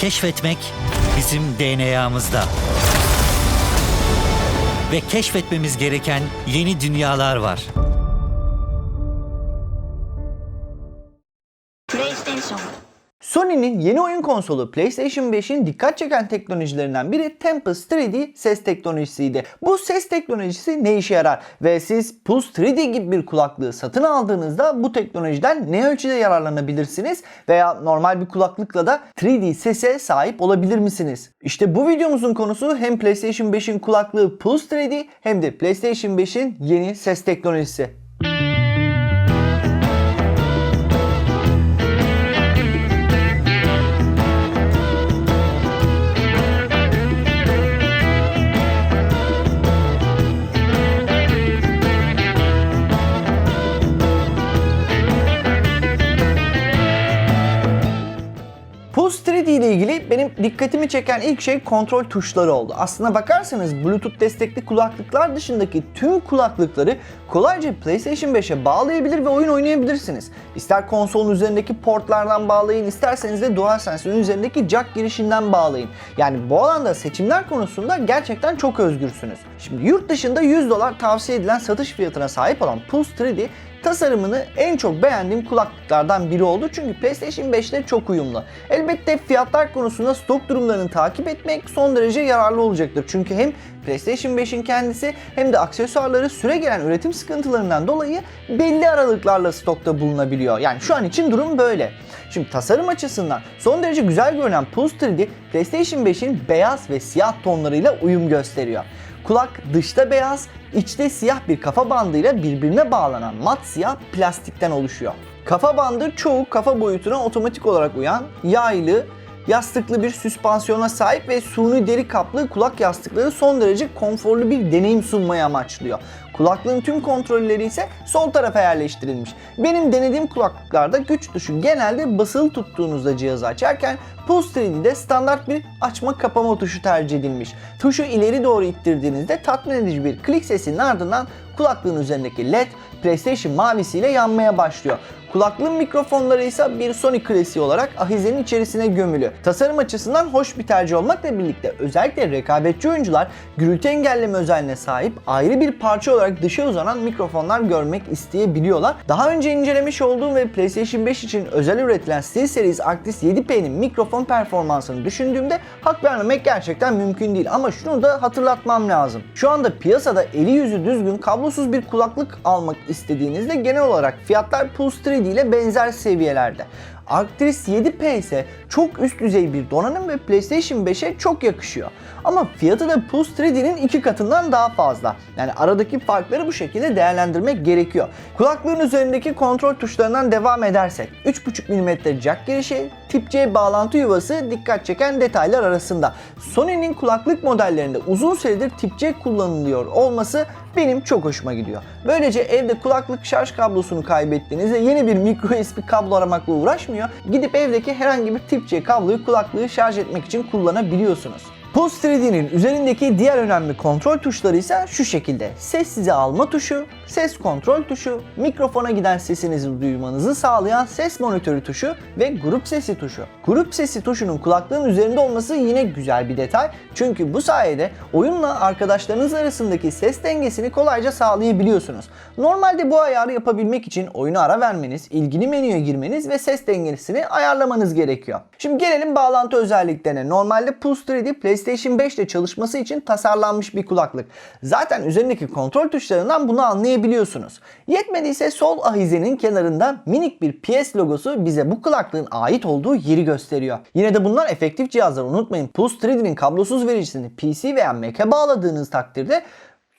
Keşfetmek bizim DNA'mızda. Ve keşfetmemiz gereken yeni dünyalar var. Sony'nin yeni oyun konsolu PlayStation 5'in dikkat çeken teknolojilerinden biri Tempest 3D ses teknolojisiydi. Bu ses teknolojisi ne işe yarar ve siz Pulse 3D gibi bir kulaklığı satın aldığınızda bu teknolojiden ne ölçüde yararlanabilirsiniz veya normal bir kulaklıkla da 3D sese sahip olabilir misiniz? İşte bu videomuzun konusu hem PlayStation 5'in kulaklığı Pulse 3D hem de PlayStation 5'in yeni ses teknolojisi. Pulse 3D ile ilgili benim dikkatimi çeken ilk şey kontrol tuşları oldu. Aslına bakarsanız Bluetooth destekli kulaklıklar dışındaki tüm kulaklıkları kolayca PlayStation 5'e bağlayabilir ve oyun oynayabilirsiniz. İster konsolun üzerindeki portlardan bağlayın, isterseniz de DualSense'in üzerindeki jack girişinden bağlayın. Yani bu alanda seçimler konusunda gerçekten çok özgürsünüz. Şimdi yurt dışında 100 dolar tavsiye edilen satış fiyatına sahip olan Pulse 3D Tasarımını en çok beğendiğim kulaklıklardan biri oldu çünkü PlayStation 5 ile çok uyumlu. Elbette fiyatlar konusunda stok durumlarını takip etmek son derece yararlı olacaktır. Çünkü hem PlayStation 5'in kendisi hem de aksesuarları süre gelen üretim sıkıntılarından dolayı belli aralıklarla stokta bulunabiliyor. Yani şu an için durum böyle. Şimdi tasarım açısından son derece güzel görünen Pulse 3D PlayStation 5'in beyaz ve siyah tonlarıyla uyum gösteriyor. Kulak dışta beyaz, içte siyah bir kafa bandıyla birbirine bağlanan mat siyah plastikten oluşuyor. Kafa bandı çoğu kafa boyutuna otomatik olarak uyan, yaylı, yastıklı bir süspansiyona sahip ve suni deri kaplı kulak yastıkları son derece konforlu bir deneyim sunmayı amaçlıyor. Kulaklığın tüm kontrolleri ise sol tarafa yerleştirilmiş. Benim denediğim kulaklıklarda güç tuşu genelde basılı tuttuğunuzda cihazı açarken Pulse 3D'de standart bir açma kapama tuşu tercih edilmiş. Tuşu ileri doğru ittirdiğinizde tatmin edici bir klik sesinin ardından kulaklığın üzerindeki led PlayStation mavisiyle yanmaya başlıyor. Kulaklığın mikrofonları ise bir Sony klasiği olarak ahizenin içerisine gömülü. Tasarım açısından hoş bir tercih olmakla birlikte özellikle rekabetçi oyuncular gürültü engelleme özelliğine sahip ayrı bir parça olarak dışa uzanan mikrofonlar görmek isteyebiliyorlar. Daha önce incelemiş olduğum ve PlayStation 5 için özel üretilen SteelSeries Arctis 7P'nin mikrofon performansını düşündüğümde hak vermemek gerçekten mümkün değil. Ama şunu da hatırlatmam lazım. Şu anda piyasada eli yüzü düzgün kablosuz bir kulaklık almak istediğinizde genel olarak fiyatlar Pulse 3D ile benzer seviyelerde. Arctis 7P ise çok üst düzey bir donanım ve PlayStation 5'e çok yakışıyor. Ama fiyatı da Pulse 3D'nin iki katından daha fazla. Yani aradaki farkları bu şekilde değerlendirmek gerekiyor. Kulaklığın üzerindeki kontrol tuşlarından devam edersek 3.5 mm jack girişi, tip C bağlantı yuvası dikkat çeken detaylar arasında. Sony'nin kulaklık modellerinde uzun süredir tip C kullanılıyor olması benim çok hoşuma gidiyor. Böylece evde kulaklık şarj kablosunu kaybettiğinizde yeni bir micro USB kablo aramakla uğraşmıyor. Gidip evdeki herhangi bir tip C kabloyu kulaklığı şarj etmek için kullanabiliyorsunuz. Pulse 3D'nin üzerindeki diğer önemli kontrol tuşları ise şu şekilde. Sessize alma tuşu, ses kontrol tuşu, mikrofona giden sesinizi duymanızı sağlayan ses monitörü tuşu ve grup sesi tuşu. Grup sesi tuşunun kulaklığın üzerinde olması yine güzel bir detay. Çünkü bu sayede oyunla arkadaşlarınız arasındaki ses dengesini kolayca sağlayabiliyorsunuz. Normalde bu ayarı yapabilmek için oyunu ara vermeniz, ilgili menüye girmeniz ve ses dengesini ayarlamanız gerekiyor. Şimdi gelelim bağlantı özelliklerine. Normalde Pulse 3D PlayStation 5 ile çalışması için tasarlanmış bir kulaklık. Zaten üzerindeki kontrol tuşlarından bunu anlayabiliyorsunuz. Yetmediyse sol ahizenin kenarında minik bir PS logosu bize bu kulaklığın ait olduğu yeri gösteriyor. Yine de bunlar efektif cihazlar unutmayın. Pulse 3D'nin kablosuz vericisini PC veya Mac'e bağladığınız takdirde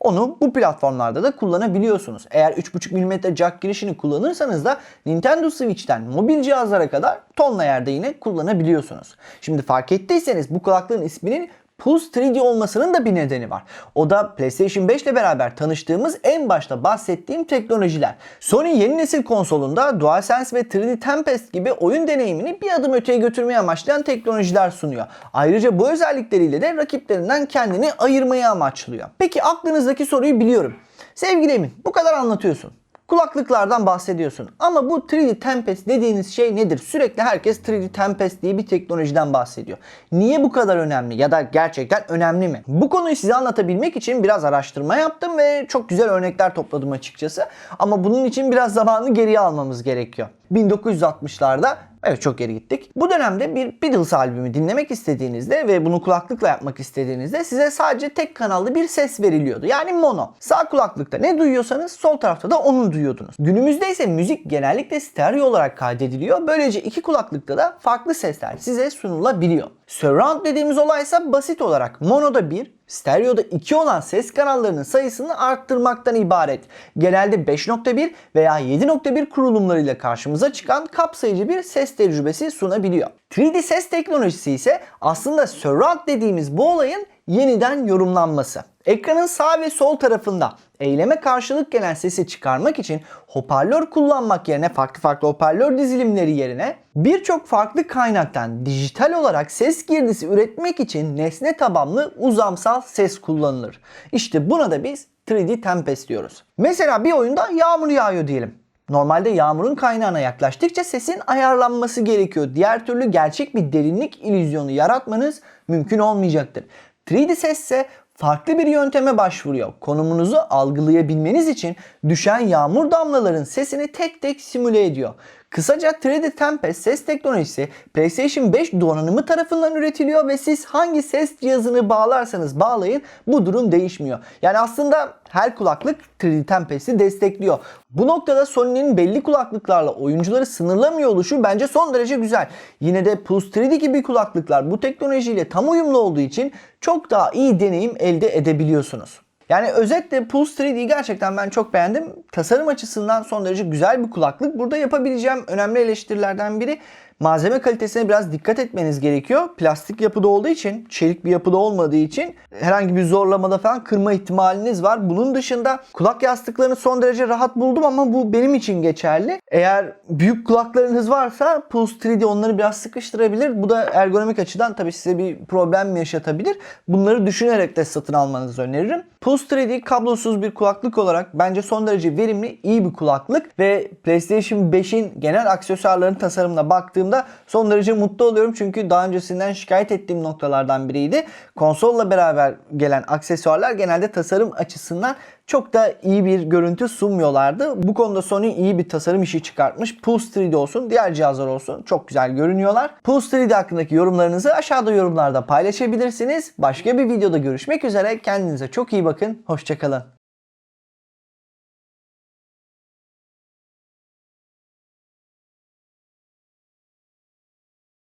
onu bu platformlarda da kullanabiliyorsunuz. Eğer 3.5 mm jack girişini kullanırsanız da Nintendo Switch'ten mobil cihazlara kadar tonla yerde yine kullanabiliyorsunuz. Şimdi fark ettiyseniz bu kulaklığın isminin Pulse 3D olmasının da bir nedeni var. O da PlayStation 5 ile beraber tanıştığımız en başta bahsettiğim teknolojiler. Sony yeni nesil konsolunda DualSense ve 3D Tempest gibi oyun deneyimini bir adım öteye götürmeye amaçlayan teknolojiler sunuyor. Ayrıca bu özellikleriyle de rakiplerinden kendini ayırmayı amaçlıyor. Peki aklınızdaki soruyu biliyorum. Sevgili Emin bu kadar anlatıyorsun. Kulaklıklardan bahsediyorsun. Ama bu 3D Tempest dediğiniz şey nedir? Sürekli herkes 3D Tempest diye bir teknolojiden bahsediyor. Niye bu kadar önemli ya da gerçekten önemli mi? Bu konuyu size anlatabilmek için biraz araştırma yaptım ve çok güzel örnekler topladım açıkçası. Ama bunun için biraz zamanı geriye almamız gerekiyor. 1960'larda Evet çok geri gittik. Bu dönemde bir Beatles albümü dinlemek istediğinizde ve bunu kulaklıkla yapmak istediğinizde size sadece tek kanallı bir ses veriliyordu. Yani mono. Sağ kulaklıkta ne duyuyorsanız sol tarafta da onu duyuyordunuz. Günümüzde ise müzik genellikle stereo olarak kaydediliyor. Böylece iki kulaklıkta da farklı sesler size sunulabiliyor. Surround dediğimiz olay ise basit olarak monoda bir, stereoda 2 olan ses kanallarının sayısını arttırmaktan ibaret. Genelde 5.1 veya 7.1 kurulumlarıyla karşımıza çıkan kapsayıcı bir ses tecrübesi sunabiliyor. 3D ses teknolojisi ise aslında surround dediğimiz bu olayın yeniden yorumlanması. Ekranın sağ ve sol tarafında eyleme karşılık gelen sesi çıkarmak için hoparlör kullanmak yerine farklı farklı hoparlör dizilimleri yerine birçok farklı kaynaktan dijital olarak ses girdisi üretmek için nesne tabanlı uzamsal ses kullanılır. İşte buna da biz 3D Tempest diyoruz. Mesela bir oyunda yağmur yağıyor diyelim. Normalde yağmurun kaynağına yaklaştıkça sesin ayarlanması gerekiyor. Diğer türlü gerçek bir derinlik illüzyonu yaratmanız mümkün olmayacaktır. 3D ses ise farklı bir yönteme başvuruyor. Konumunuzu algılayabilmeniz için düşen yağmur damlaların sesini tek tek simüle ediyor. Kısaca 3D Tempest ses teknolojisi PlayStation 5 donanımı tarafından üretiliyor ve siz hangi ses cihazını bağlarsanız bağlayın bu durum değişmiyor. Yani aslında her kulaklık 3D Tempest'i destekliyor. Bu noktada Sony'nin belli kulaklıklarla oyuncuları sınırlamıyor oluşu bence son derece güzel. Yine de Pulse 3D gibi kulaklıklar bu teknolojiyle tam uyumlu olduğu için çok daha iyi deneyim elde edebiliyorsunuz. Yani özetle Pulse 3D'yi gerçekten ben çok beğendim. Tasarım açısından son derece güzel bir kulaklık. Burada yapabileceğim önemli eleştirilerden biri malzeme kalitesine biraz dikkat etmeniz gerekiyor. Plastik yapıda olduğu için, çelik bir yapıda olmadığı için herhangi bir zorlamada falan kırma ihtimaliniz var. Bunun dışında kulak yastıklarını son derece rahat buldum ama bu benim için geçerli. Eğer büyük kulaklarınız varsa Pulse 3D onları biraz sıkıştırabilir. Bu da ergonomik açıdan tabii size bir problem yaşatabilir. Bunları düşünerek de satın almanızı öneririm. Pulse 3D kablosuz bir kulaklık olarak bence son derece verimli, iyi bir kulaklık ve PlayStation 5'in genel aksesuarların tasarımına baktığımda son derece mutlu oluyorum. Çünkü daha öncesinden şikayet ettiğim noktalardan biriydi. Konsolla beraber gelen aksesuarlar genelde tasarım açısından çok da iyi bir görüntü sunmuyorlardı. Bu konuda Sony iyi bir tasarım işi çıkartmış. Pulse 3D olsun, diğer cihazlar olsun çok güzel görünüyorlar. Pulse 3D hakkındaki yorumlarınızı aşağıda yorumlarda paylaşabilirsiniz. Başka bir videoda görüşmek üzere. Kendinize çok iyi bakın. Hoşçakalın.